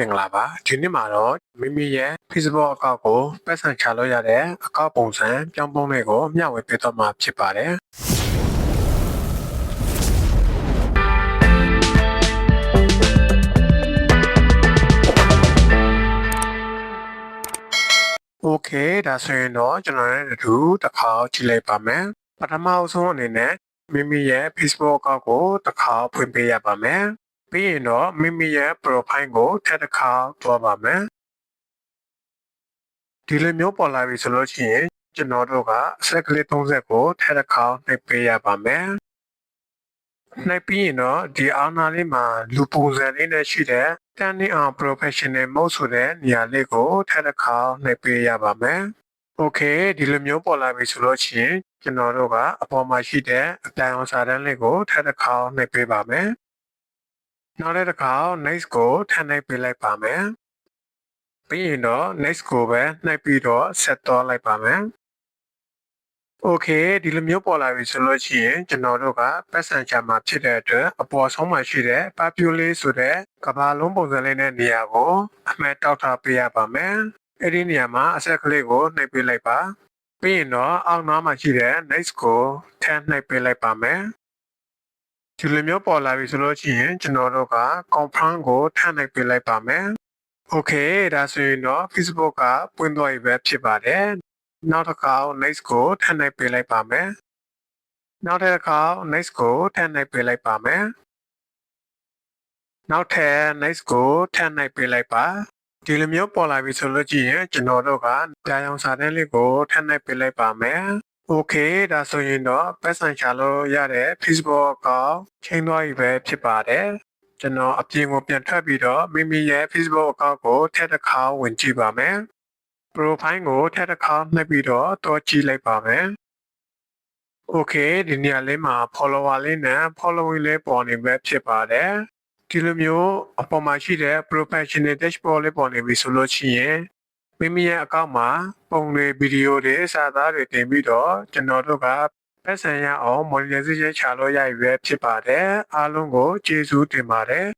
မင်္ဂလာပါဒီနေ့မှာတော့မိမိရဲ့ Facebook အကောင့်ကိုပတ်စံချလို့ရတဲ့အကောင့်ပုံစံပြောင်းပုံးလေးကိုမျှဝေပေးတော့မှာဖြစ်ပါတယ်โอเคဒါဆိုရင်တော့ကျွန်တော်လည်းအတူတစ်ခါကြည့်လိုက်ပါမယ်ပထမအဆုံးအနေနဲ့မိမိရဲ့ Facebook အကောင့်ကိုတစ်ခါဖွင့်ပေးရပါမယ် ပြီးရင်တော့မိမိရဲ့ profile ကိုထပ်တစ်ခါတွားပါမယ်ဒီလိုမျိုးပေါ်လာပြီဆိုလို့ရှိရင်ကျွန်တော်တို့ကအဆက်ကလေး30ကိုထပ်တစ်ခါနှိပ်ပေးရပါမယ်နှိပ်ပြီးရင်တော့ဒီအာနာလေးမှာလူပုံစံလေးနဲ့ရှိတဲ့ Turning on Professional Mode ဆိုတဲ့နေရာလေးကိုထပ်တစ်ခါနှိပ်ပေးရပါမယ်โอเคဒီလိုမျိုးပေါ်လာပြီဆိုလို့ရှိရင်ကျွန်တော်တို့ကအပေါ်မှာရှိတဲ့အတန်အောင်စာတန်းလေးကိုထပ်တစ်ခါနှိပ်ပေးပါမယ် နောက်တစ်ခါ next ကိုထပ်နှိပ်ပေးလိုက်ပါမယ်။ပြီးရင်တော့ next ကိုပဲနှိပ်ပြီးတော့ set တော့လိုက်ပါမယ်။ Okay ဒီလိုမျိုးပေါ်လာပြီဆိုလို့ရှိရင်ကျွန်တော်တို့က passenger မှာဖြစ်တဲ့အတွက်အပေါ်ဆုံးမှာရှိတဲ့ papule လေးဆိုတဲ့ကဘာလုံးပုံစံလေးနဲ့နေရာကိုအမှတ်တောက်ထားပေးရပါမယ်။အဲ့ဒီနေရာမှာအဆက်ကလေးကိုနှိပ်ပေးလိုက်ပါ။ပြီးရင်တော့အောက်နားမှာရှိတဲ့ next ကိုထပ်နှိပ်ပေးလိုက်ပါမယ်။ ဒီလိုမျိုးပေါ်လာပြီဆိုလို့ရှိရင်ကျွန်တော်တို့က confirm ကိုထပ်လိုက်ပေးလိုက်ပါမယ်။ Okay ဒါဆိုရင်တော့ Facebook ကပွင့်သွားပြီပဲဖြစ်ပါတယ်။နောက်တစ်ခါ next ကိုထပ်လိုက်ပေးလိုက်ပါမယ်။နောက်တစ်ခါ next ကိုထပ်လိုက်ပေးလိုက်ပါမယ်။နောက်ထပ် next ကိုထပ်လိုက်ပေးလိုက်ပါ။ဒီလိုမျိုးပေါ်လာပြီဆိုလို့ရှိရင်ကျွန်တော်တို့ကကြာရောင်စာတန်းလေးကိုထပ်လိုက်ပေးလိုက်ပါမယ်။ Okay ဒါဆိုရင်တော့ပတ်စံချလို့ရတဲ့ Facebook ကောချိန်သွားပြီပဲဖြစ်ပါတယ်။ကျွန်တော်အပြင်ကိုပြန်ထွက်ပြီးတော့မိမိရဲ့ Facebook အကောင့်ကိုထပ်တစ်ခါဝင်ကြည့်ပါမယ်။ Profile ကိုထပ်တစ်ခါနှိပ်ပြီးတော့တွားကြည့်လိုက်ပါမယ်။ Okay ဒီနေရာလေးမှာ follower လေးနဲ့ following လေးပေါ်နေပဲဖြစ်ပါတယ်။ဒီလိုမျိုးအပေါ်မှာရှိတဲ့ professional dashboard လေးပေါ်နေပြီဆိုလို့ရှိရင် မိမိရဲ့အကောင့်မှာပုံတွေဗီဒီယိုတွေစာသားတွေတင်ပြီးတော့ကျွန်တော်တို့ကပတ်စံရအောင် monetization ချလို့ရပြီပဲဖြစ်ပါတယ်အားလုံးကိုကျေးဇူးတင်ပါတယ်